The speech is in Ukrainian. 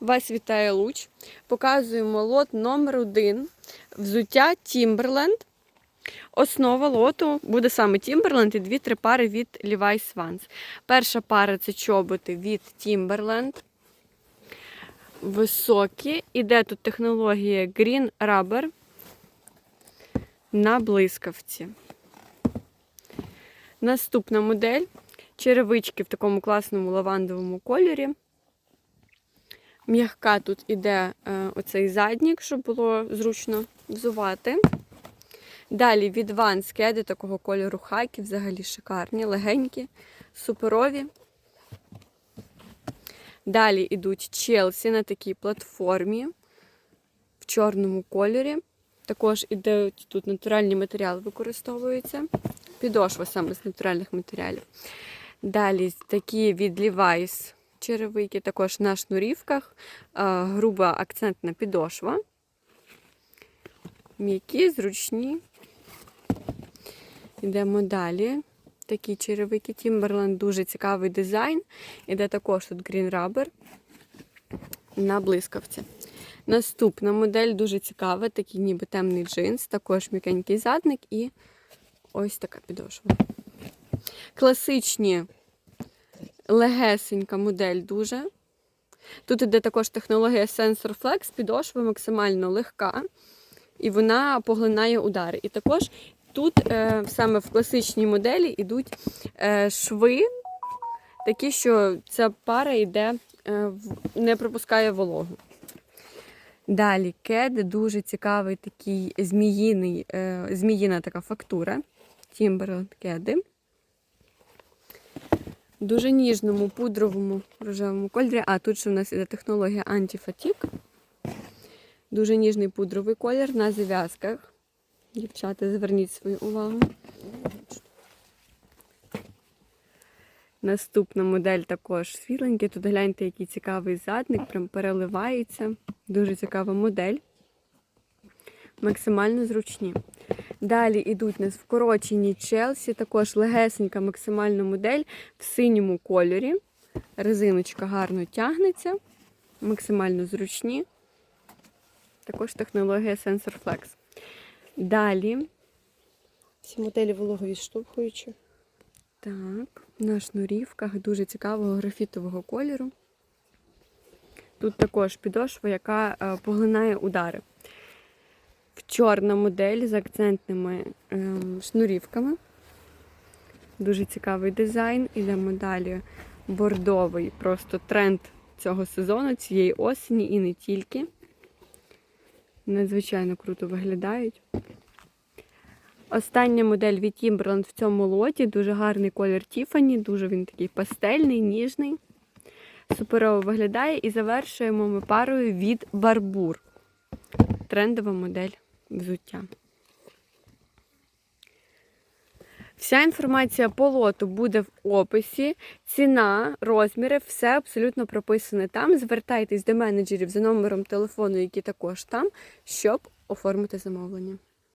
Вас вітає Луч. Показуємо лот номер 1 взуття Timberland. Основа лоту буде саме Timberland і дві-три пари від Levi's Vans. Перша пара це чоботи від Timberland. Високі. Іде тут технологія Green Rubber на блискавці. Наступна модель. Черевички в такому класному лавандовому кольорі. М'ягка тут іде е, оцей заднік, щоб було зручно взувати. Далі від кеди такого кольору хаки, взагалі шикарні, легенькі, суперові. Далі йдуть Челсі на такій платформі в чорному кольорі. Також ідуть тут натуральні матеріали використовуються. Підошва саме з натуральних матеріалів. Далі такі від Levi's черевики, також на шнурівках, груба акцентна підошва. М'які, зручні. Йдемо далі. Такі черевики Timberland, дуже цікавий дизайн. Іде також тут Green Rubber на блискавці. Наступна модель дуже цікава, такий ніби темний джинс, також м'якенький задник і ось така підошва. Класичні легесенька модель дуже. Тут іде також технологія Sensor Flex, підошва максимально легка, і вона поглинає удари. І також тут е, саме в класичній моделі йдуть е, шви, такі, що ця пара йде, е, не пропускає вологу. Далі кеди, дуже цікавий такий зміїний, зміїна така фактура. Кеди. Дуже ніжному пудровому рожевому кольорі. А тут ще в нас іде технологія антифатік. Дуже ніжний пудровий колір на зав'язках. Дівчата, зверніть свою увагу. Наступна модель також світленький. Тут гляньте, який цікавий задник, прям переливається. Дуже цікава модель. Максимально зручні. Далі йдуть нас вкорочені Челсі, також легесенька максимальна модель в синьому кольорі. Резиночка гарно тягнеться, максимально зручні. Також технологія Sensor Flex. Далі. Всі моделі вологовідштовхуючі. Так, на шнурівках дуже цікавого графітового кольору. Тут також підошва, яка е, поглинає удари. Чорна модель з акцентними ем, шнурівками. Дуже цікавий дизайн. Ідемо далі. Бордовий, просто тренд цього сезону, цієї осені і не тільки. Надзвичайно круто виглядають. Остання модель від Timberland в цьому лоті. Дуже гарний колір Тіфані, дуже він такий пастельний, ніжний. Суперово виглядає. І завершуємо ми парою від Barbour. Трендова модель взуття. Вся інформація по лоту буде в описі. Ціна, розміри, все абсолютно прописане там. Звертайтесь до менеджерів за номером телефону, які також там, щоб оформити замовлення.